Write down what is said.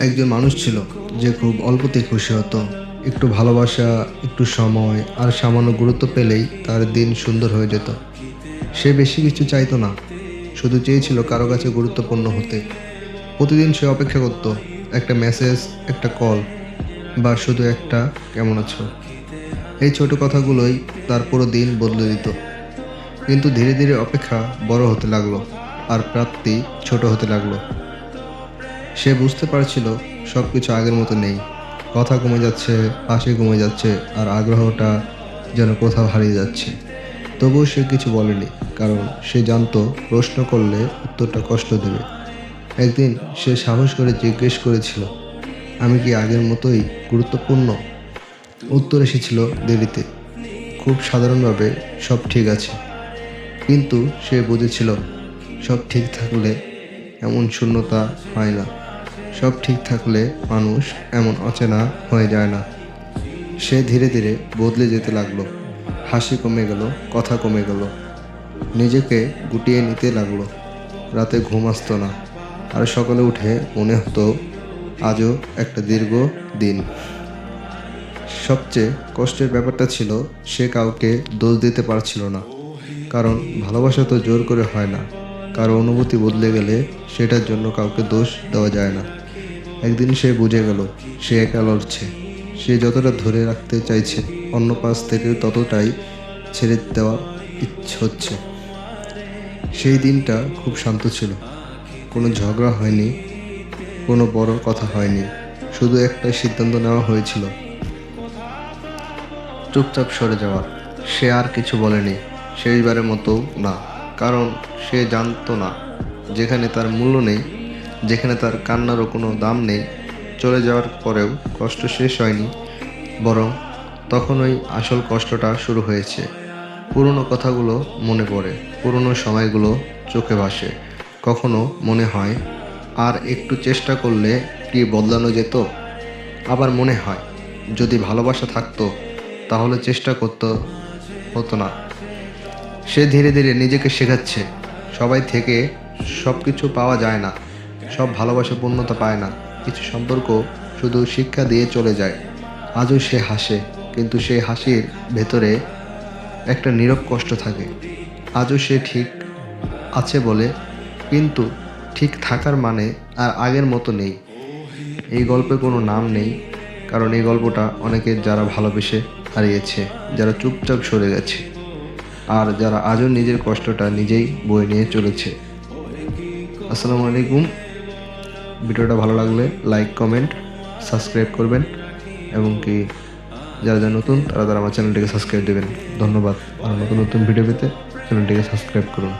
একজন মানুষ ছিল যে খুব অল্পতেই খুশি হতো। একটু ভালোবাসা, একটু সময় আর সামান্য গুরুত্ব পেলেই তার দিন সুন্দর হয়ে যেত। সে বেশি কিছু চাইতো না, শুধু চেয়েছিল কারও কাছে গুরুত্বপূর্ণ হতে। প্রতিদিন সে অপেক্ষা করত, একটা মেসেজ, একটা কল, বা শুধু একটা, কেমন আছো? এই ছোট কথাগুলোই তার পুরো দিন বদলে দিত। কিন্তু ধীরে ধীরে অপেক্ষা বড় হতে লাগল, আর প্রাপ্তি ছোট হতে লাগল। সে বুঝতে পারছিল সব কিছু আগের মতো নেই। কথা কমে যাচ্ছে, হাসি কমে যাচ্ছে, আর আগ্রহটা যেন কোথাও হারিয়ে যাচ্ছে। তবুও সে কিছু বলেনি, কারণ সে জানতো প্রশ্ন করলে উত্তরটা কষ্ট দেবে। একদিন সে সাহস করে জিজ্ঞেস করেছিল, আমি কি আগের মতোই গুরুত্বপূর্ণ? উত্তর এসেছিল দেরিতে, খুব সাধারণভাবে সব ঠিক আছে। কিন্তু সে বুঝেছিল, সব ঠিক থাকলে এমন শূন্যতা হয় না। সব ঠিক থাকলে মানুষ এমন অচেনা হয়ে যায় না। সে ধীরে ধীরে বদলে যেতে লাগল। হাসি কমে গেল, কথা কমে গেল। নিজেকে গুটিয়ে নিতে লাগল। রাতে ঘুম আসতো না। আর সকালে উঠে মনে হতো আজও একটা দীর্ঘ দিন। সবচেয়ে কষ্টের ব্যাপারটা ছিল সে কাউকে দোষ দিতে পারছিল না। কারণ ভালোবাসা তো জোর করে হয় না। কারও অনুভূতি বদলে গেলে সেটার জন্য কাউকে দোষ দেওয়া যায় না। একদিন সে বুঝে গেল, সে একা লড়ছে। সে যতটা ধরে রাখতে চাইছে, অন্য পাশ থেকে ততটাই ছেড়ে দেওয়া ইচ্ছে হচ্ছে। সেই দিনটা খুব শান্ত ছিল। কোনো ঝগড়া হয়নি, কোনো বড় কথা হয়নি। শুধু একটা সিদ্ধান্ত নেওয়া হয়েছিল। চুপচাপ সরে যাওয়া। সে আর কিছু বলেনি। সেইবারের মতো না, কারণ সে জানতো না, যেখানে তার মূল্য নেই যেখানে তার কান্নারও কোনো দাম নেই। চলে যাওয়ার পরেও কষ্ট শেষ হয়নি, বরং তখনই আসল কষ্টটা শুরু হয়েছে। পুরনো কথাগুলো মনে পড়ে, পুরনো সময়গুলো চোখে ভাসে। কখনো মনে হয়, আর একটু চেষ্টা করলে কি বদলানো যেত? আবার মনে হয়, যদি ভালোবাসা থাকতো, তাহলে চেষ্টা করতে, হতো না। সে ধীরে ধীরে নিজেকে শেখাচ্ছে, সবাই থেকে সব কিছু পাওয়া যায় না। সব ভালোবাসা পূর্ণতা পায় না। কিছু সম্পর্ক শুধু শিক্ষা দিয়ে চলে যায়। আজও সে হাসে, কিন্তু সেই হাসির ভেতরে একটা নীরব কষ্ট থাকে। আজও সে ঠিক আছে বলে, কিন্তু ঠিক থাকার মানে আর আগের মতো নেই। এই গল্পে কোনো নাম নেই, কারণ এই গল্পটা অনেকে যারা ভালোবেসে হারিয়েছে, যারা চুপচাপ সরে গেছে, আর যারা আজও নিজের কষ্টটা নিজেই বয়ে নিয়ে চলেছে। আসসালামু আলাইকুম। ভিডিওটা ভালো লাগলে লাইক কমেন্ট সাবস্ক্রাইব করবেন এবং কি যারা যারা নতুন, তারা তারা আমার চ্যানেলটিকে সাবস্ক্রাইব দেবেন। ধন্যবাদ। আর নতুন নতুন ভিডিও পেতে চ্যানেলটিকে সাবস্ক্রাইব করুন।